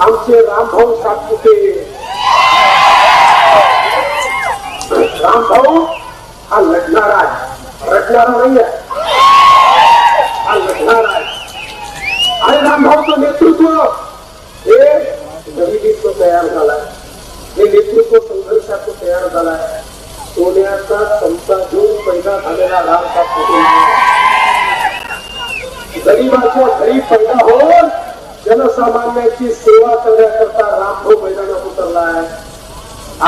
आमचे रामभाऊ सातपुते. रामभाऊ हा लढणारा आहे रटणारा नाही आहे हा लढणारा आहे आणि रामभाऊचं नेतृत्व. हे नवीनीचं तयार झालाय. हे नेतृत्व संघर्षाचं तयार झालाय. सोन्याचा चमचा घेऊन पैदा झालेला राम सातपुते. गरीबाच्या घरी पैदा जनसामान्यांची सेवा करण्याकरता रामभाऊ मैदानात उतरलाय.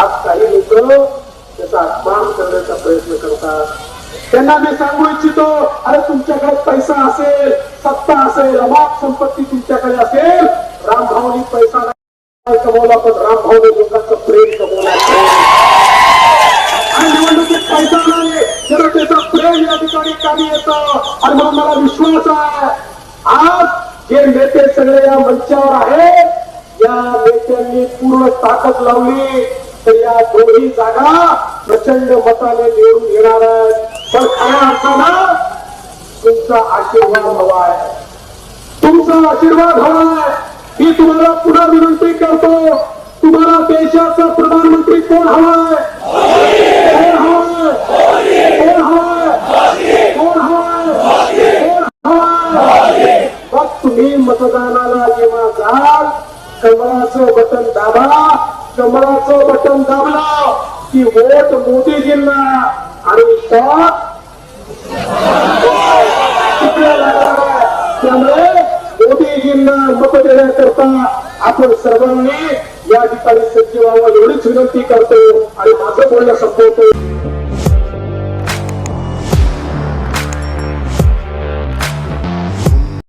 आज काही लोक त्याचा अपमान करण्याचा प्रयत्न करतात. त्यांना मी सांगू इच्छितो अरे तुमच्याकडे पैसा असेल सत्ता असेल अमाप संपत्ती तुमच्याकडे असेल रामभाऊनी पैसा नाही कमवला पण रामभाऊने लोकांचं प्रेम कमवला आणि निवडणुकीत पैसा नाही त्याचा प्रेम या ठिकाणी कामी येतं. आणि म्हणून मला विश्वास आहे आज जे नेते सगळे मंचावर आहे. या नेत्यांनी पूर्ण ताकद लावली. तर या दोन्ही जागा प्रचंड मताने निवडून येणार आहेत. पण खऱ्या अर्थानं तुमचा आशीर्वाद हवा आहे. तुमचा आशीर्वाद हवा आहे. मी तुम्हाला पुन्हा विनंती करतो तुम्हाला देशाचा प्रधानमंत्री कोण हवाय कोण हवाय कोण हवाय कोण हवाय कोण हवाय मग तुम्ही मतदानाला कमळाचं बटन दाबा कमळाचं बटन दाबला की वोट मोदीजींना आणि शॉट त्यामुळे मोदीजींना मत देण्याकरता आपण सर्वांनी या ठिकाणी सज्ज व्हावं एवढीच विनंती करतो. आणि माझं बोलणं संपवतो.